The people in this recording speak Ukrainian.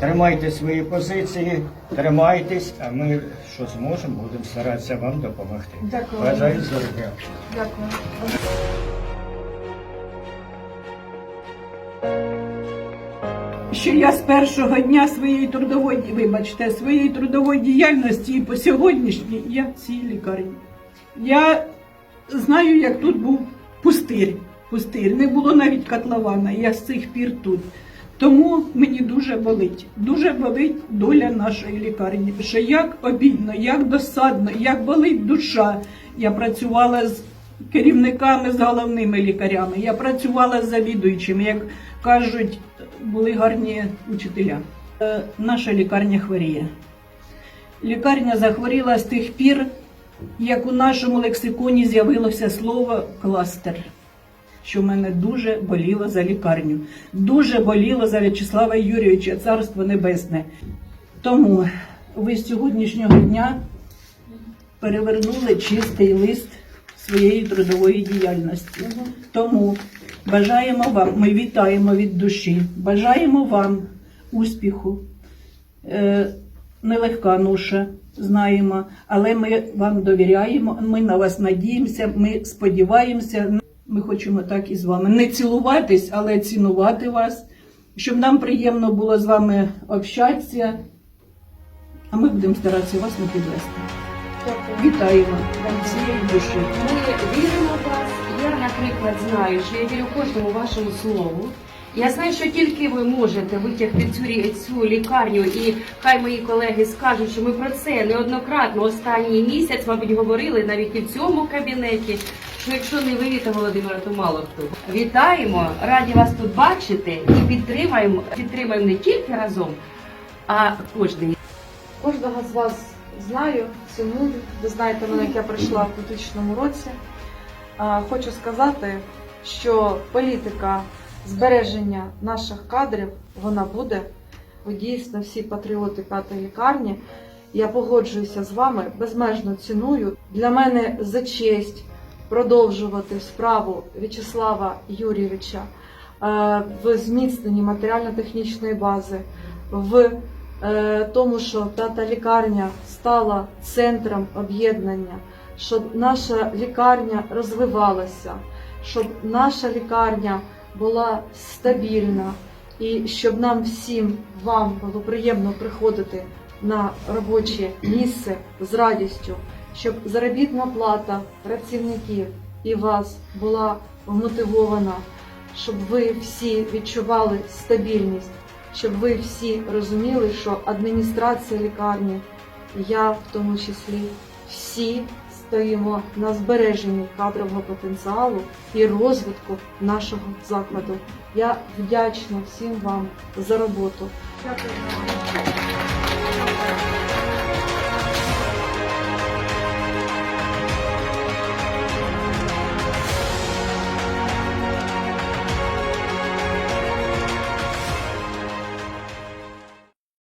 Тримайте свої позиції, тримайтесь, а ми, що зможемо, будемо старатися вам допомогти. Дякую. Бажаю здоров'я. Дякую. що я з першого дня своєї трудової, вибачте, своєї трудової діяльності і по сьогоднішній я в цій лікарні. Я знаю, як тут був пустир. Пустир. Не було навіть котлована, я з цих пір тут. Тому мені дуже болить, дуже болить доля нашої лікарні. Що як обідно, як досадно, як болить душа. Я працювала з керівниками, з головними лікарями, я працювала з завідуючими, як кажуть, були гарні учителя. Е, Наша лікарня хворіє. Лікарня захворіла з тих пір, як у нашому лексиконі з'явилося слово кластер що в мене дуже боліло за лікарню, дуже боліло за В'ячеслава Юрійовича, царство небесне. Тому ви з сьогоднішнього дня перевернули чистий лист своєї трудової діяльності. Тому бажаємо вам, ми вітаємо від душі, бажаємо вам успіху. Е, нелегка ноша, знаємо, але ми вам довіряємо, ми на вас надіємося, ми сподіваємося. Ми хочемо так і з вами не цілуватись, але цінувати вас, щоб нам приємно було з вами общатися. А ми будемо старатися вас не підвести. Вітаємо вам цієї душі. Ми віримо в вас. Я, наприклад, знаю, що я вірю кожному вашому слову. Я знаю, що тільки ви можете витягти цю, цю лікарню, і хай мої колеги скажуть, що ми про це неоднократно останній місяць, мабуть, говорили навіть і в цьому кабінеті. Що якщо не ви, Віта Володимира, то мало хто. Вітаємо, раді вас тут бачити і підтримаємо, підтримаємо не тільки разом, а кожен. Кожного з вас знаю, ціную. Ви знаєте мене, як я прийшла в 2000 році. Хочу сказати, що політика збереження наших кадрів вона буде. Ви дійсно всі патріоти п'ятої лікарні. Я погоджуюся з вами, безмежно ціную. Для мене за честь продовжувати справу В'ячеслава Юрійовича е, в зміцненні матеріально-технічної бази, в е, тому, що п'ята лікарня стала центром об'єднання, щоб наша лікарня розвивалася, щоб наша лікарня була стабільна, і щоб нам всім вам було приємно приходити на робоче місце з радістю, щоб заробітна плата працівників і вас була вмотивована, щоб ви всі відчували стабільність, щоб ви всі розуміли, що адміністрація лікарні, я в тому числі, всі стоїмо на збереженні кадрового потенціалу і розвитку нашого закладу. Я вдячна всім вам за роботу. Дякую.